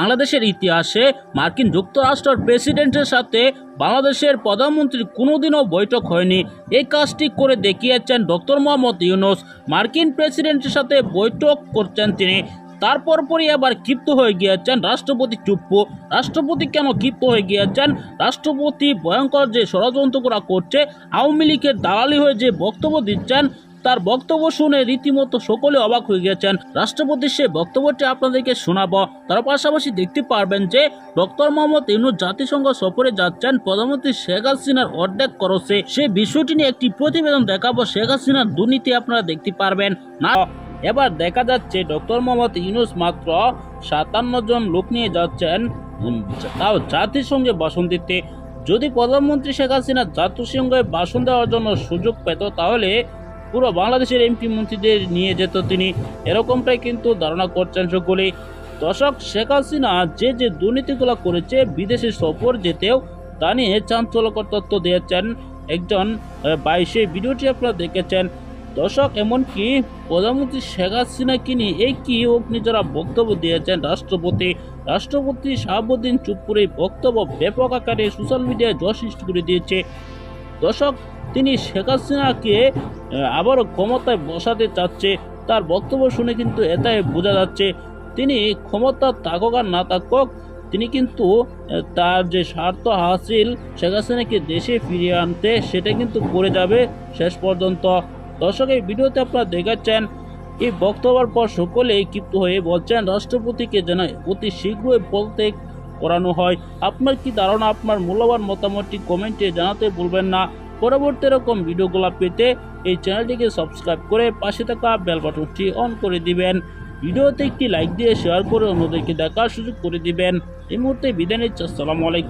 বাংলাদেশের ইতিহাসে মার্কিন যুক্তরাষ্ট্রের প্রেসিডেন্টের সাথে বাংলাদেশের প্রধানমন্ত্রীর কোনোদিনও বৈঠক হয়নি। এই কাজটি করে দেখিয়েছেন ডক্টর মোহাম্মদ ইউনুস। মার্কিন প্রেসিডেন্টের সাথে বৈঠক করছেন তিনি। তারপর পরই আবার ক্ষিপ্ত হয়ে গিয়েছেন রাষ্ট্রপতি চুপ্পু। রাষ্ট্রপতি কেন ক্ষিপ্ত হয়ে গিয়েছেন? রাষ্ট্রপতি ভয়ঙ্কর যে ষড়যন্ত্র করা করছে, আওয়ামী লীগের দালালি হয়ে যে বক্তব্য দিচ্ছেন তার বক্তব্য শুনে রীতিমতো সকলে অবাক হয়ে গেছেন। রাষ্ট্রপতির সে বক্তব্যটি আপনাদেরকে শোনাবো। তার পাশাপাশি দেখতে পারবেন যে, ডক্টর মোহাম্মদ ইউনুস জাতিসংঘ সফরে যাচ্ছেন প্রধানমন্ত্রী শেখ হাসিনার অর্ধেক করছে সেই বিষয়টি নিয়ে একটি প্রতিবেদন দেখাবো। শেখ হাসিনার দুর্নীতি আপনারা দেখতে পারবেন। না, এবার দেখা যাচ্ছে ডক্টর মোহাম্মদ ইউনুস মাত্র সাতান্ন জন লোক নিয়ে যাচ্ছেন তাও জাতিসংঘে ভাষণ দিতে। যদি প্রধানমন্ত্রী শেখ হাসিনা জাতিসংঘে ভাষণ দেওয়ার জন্য সুযোগ পেত, তাহলে পুরো বাংলাদেশের এমপি মন্ত্রীদের নিয়ে যেত তিনি। এরকমটাই কিন্তু ধারণা করছেন সকলে দর্শক, শেখ হাসিনা যে যে দুর্নীতিগুলো করেছে, বিদেশে সফর যেতেও তা নিয়ে চাঞ্চল্যকর তথ্য দিয়েছেন একজন বাইশে ভিডিওটি আপনারা দেখেছেন। দর্শক, এমনকি প্রধানমন্ত্রী শেখ হাসিনাকে নিয়ে এই কি অগ্নি যারা বক্তব্য দিয়েছেন রাষ্ট্রপতি। রাষ্ট্রপতি শাহাবুদ্দিন চুপ্পুর এই বক্তব্য ব্যাপক আকারে সোশ্যাল মিডিয়ায় জয় সৃষ্টি করে দিয়েছে। দর্শক, তিনি শেখ হাসিনাকে আবারও ক্ষমতায় বসাতে চাচ্ছে। তার বক্তব্য শুনে কিন্তু এটাই বোঝা যাচ্ছে। তিনি ক্ষমতা থাকুক আর না থাকুক, তিনি কিন্তু তার যে স্বার্থ হাসিল শেখ হাসিনাকে দেশে ফিরিয়ে আনতে, সেটা কিন্তু করে যাবে শেষ পর্যন্ত। দর্শক, এই ভিডিওতে আপনারা দেখাচ্ছেন, এই বক্তব্যের পর সকলেই ক্ষিপ্ত হয়ে বলছেন, রাষ্ট্রপতিকে যেন অতি শীঘ্রই বলতে করানো হয়। আপনার কি ধারণা, আপনার মূল্যবান মতামতটি কমেন্টে জানাতে ভুলবেন না। পরবর্তী এরকম ভিডিওগুলো পেতে এই চ্যানেলটিকে সাবস্ক্রাইব করে পাশে থাকা বেল বাটনটি অন করে দিবেন। ভিডিওতে একটি লাইক দিয়ে শেয়ার করে অন্যদেরকে দেখার সুযোগ করে দিবেন। এই মুহূর্তে বিদায় নিচ্ছে। আসসালামু আলাইকুম।